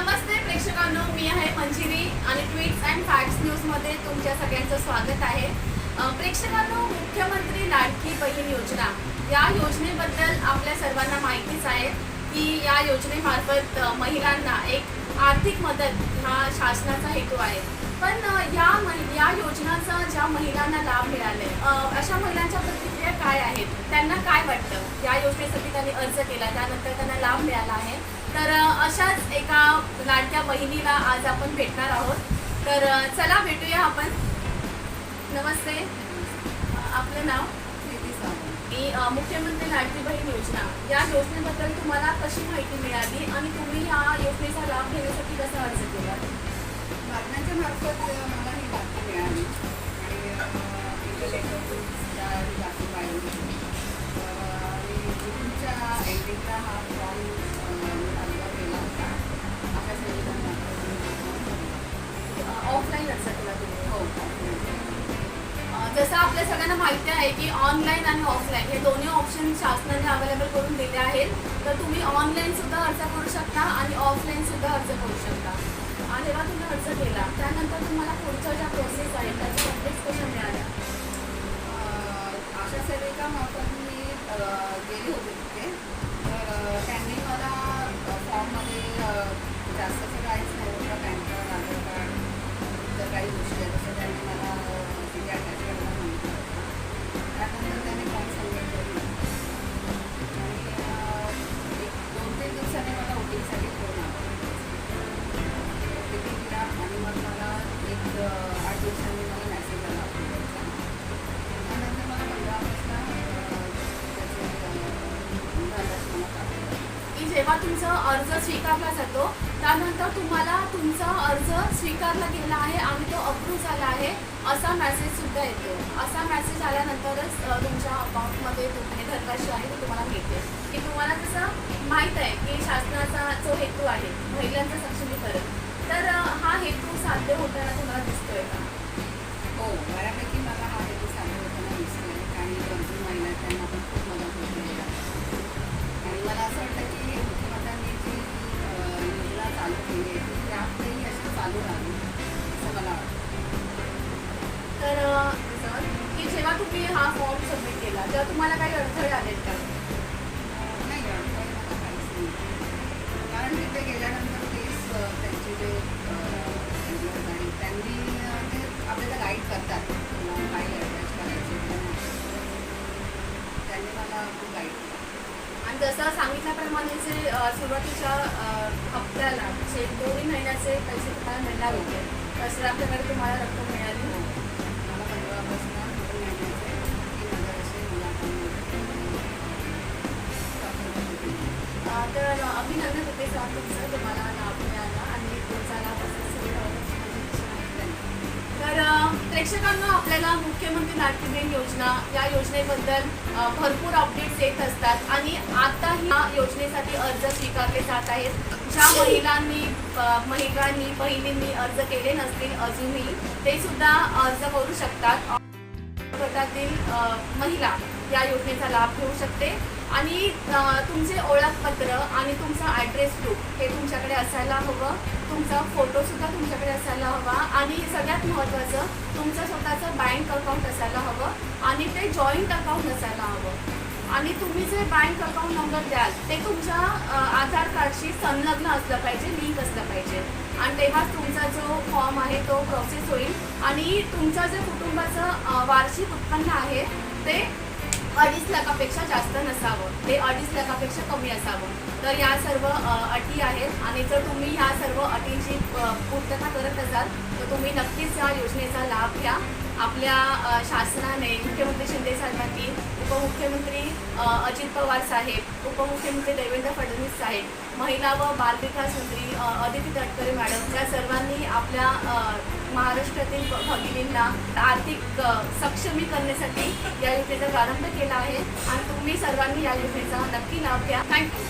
नमस्ते प्रेक्षकांनो मी आहे मंजिरी आणि tweets and facts न्यूजमध्ये तुमच्या सगळ्यांचं स्वागत आहे. प्रेक्षकांनो मुख्यमंत्री लाडकी बहीण योजना. या योजनेबद्दल आपल्या सर्वांना माहितीच आहे की या योजनेमार्फत महिलांना एक आर्थिक मदत हा शासनाचा हेतू आहे. पण या महि- या योजनाचा ज्या महिलांना लाभ मिळाले अशा महिलांच्या प्रतिक्रिया काय आहेत? त्यांना काय वाटतं? या योजनेसाठी त्यांनी अर्ज केला त्यानंतर त्यांना लाभ मिळाला आहे. तर अशाच एका लाडक्या बहिणीला आज आपण भेटणार आहोत. तर चला भेटूया आपण. नमस्ते. आपलं नाव? मी मुख्यमंत्री लाडकी बहीण योजना. या योजनेबद्दल तुम्हाला कशी माहिती मिळाली आणि तुम्ही या योजनेचा लाभ घेण्यासाठी कसा अर्ज केला? बातम्यांच्या मार्फत मला ही बातमी मिळाली. सगळ्यांना माहिती आहे की ऑनलाईन आणि ऑफलाईन हे दोन्ही ऑप्शन शासनाने अवेलेबल करून दिले आहेत. तर तुम्ही ऑनलाईन सुद्धा अर्ज करू शकता आणि ऑफलाईन सुद्धा अर्ज करू शकता. आणि तुम्ही अर्ज केला. आठ दिवसांनी मला मॅसेज आला त्यानंतर मला पंधरा वाजता की जेव्हा तुमचा अर्ज स्वीकारला जातो त्यानंतर तुम्हाला तुमचा अर्ज स्वीकारला गेला आहे आणि तो अप्रूव्ह झाला आहे असा मेसेज सुद्धा येतो. असा मेसेज आल्यानंतरच तुमच्या अकाउंटमध्ये तुम्ही धनराशी आहे ती तुम्हाला मिळते. की तुम्हाला तसं माहीत आहे की शासनाचा जो हेतू आहे महिलांचं सक्षमीकरण. तर हा हेतू साध्य होताना तुम्हाला दिसतोय का? हो बऱ्यापैकी मला हा हेतू साध्य होताना दिसतोय. काही गरजू महिला त्यांना पण खूप मदत होते. आणि मला असं वाटतं की मुख्यमंत्र्यांनी जी योजना चालू केली आहे ती त्यापुढेही अशी चालू राहावी असं मला वाटतं. तर सर की जेव्हा तुम्ही हा फॉर्म सबमिट केला तेव्हा तुम्हाला काही अडथळे आलेत का? त्यांनी मला खूप गाईड केलं. आणि जसं सांगितल्याप्रमाणे जे सुरुवातीच्या हप्त्याला म्हणजे जे दोन्ही महिन्याचे पैसे तुम्हाला मिळणार होते. तसे आपल्याकडे तुम्हाला रक्कम मिळाली मला पंधरापासून दोन महिन्याचे तीन हजार असे मला तर अभिनंदन होते सर तुमचं. तुम्हाला लाभ मिळाला आणि तुमचा लाभ प्रेक्षकांना आपल्याला मुख्यमंत्री लाडकी बहीण योजना या योजनेबद्दल भरपूर अपडेट्स येत असतात. आणि आता या योजनेसाठी अर्ज स्वीकारले जात आहेत. ज्या महिलांनी महिलांनी बहिणींनी अर्ज केले नसतील अजूनही ते सुद्धा अर्ज करू शकतात. गटातील महिला या योजनेचा लाभ घेऊ शकते. आणि तुमचे ओळखपत्र आणि तुमचा ॲड्रेस प्रूफ हे तुमच्याकडे असायला हवं. तुमचा फोटोसुद्धा तुमच्याकडे असायला हवा. आणि सगळ्यात महत्त्वाचं तुमचं स्वतःचं बँक अकाउंट असायला हवं आणि ते जॉईंट अकाउंट असायला हवं. आणि तुम्ही जे बँक अकाउंट नंबर द्याल ते तुमच्या आधार कार्डशी संलग्न असलं पाहिजे लिंक असलं पाहिजे. आणि तेव्हा तुमचा जो फॉर्म आहे तो प्रोसेस होईल. आणि तुमचं जे कुटुंबाचं वार्षिक उत्पन्न आहे ते अडीच लाखापेक्षा जास्त नसावं. ते अडीच लाखापेक्षा कमी असावं. तर या सर्व अटी आहेत आणि जर तुम्ही ह्या सर्व अटींची पूर्तता करत असाल तर तुम्ही नक्कीच या योजनेचा लाभ घ्या. आपल्या शासनाने मुख्यमंत्री शिंदे साहेबांनी उपमुख्यमंत्री अजित पवार साहेब उपमुख्यमंत्री देवेंद्र फडणवीस साहेब महिला व बालविकास मंत्री अदिती तटकरे मॅडम या सर्वांनी आपल्या महाराष्ट्रातील भगिनींना आर्थिक सक्षमी करण्यासाठी या योजनेचा प्रारंभ केला आहे. आणि तुम्ही सर्वांनी या योजनेचा नक्की लाभ घ्या. थँक्यू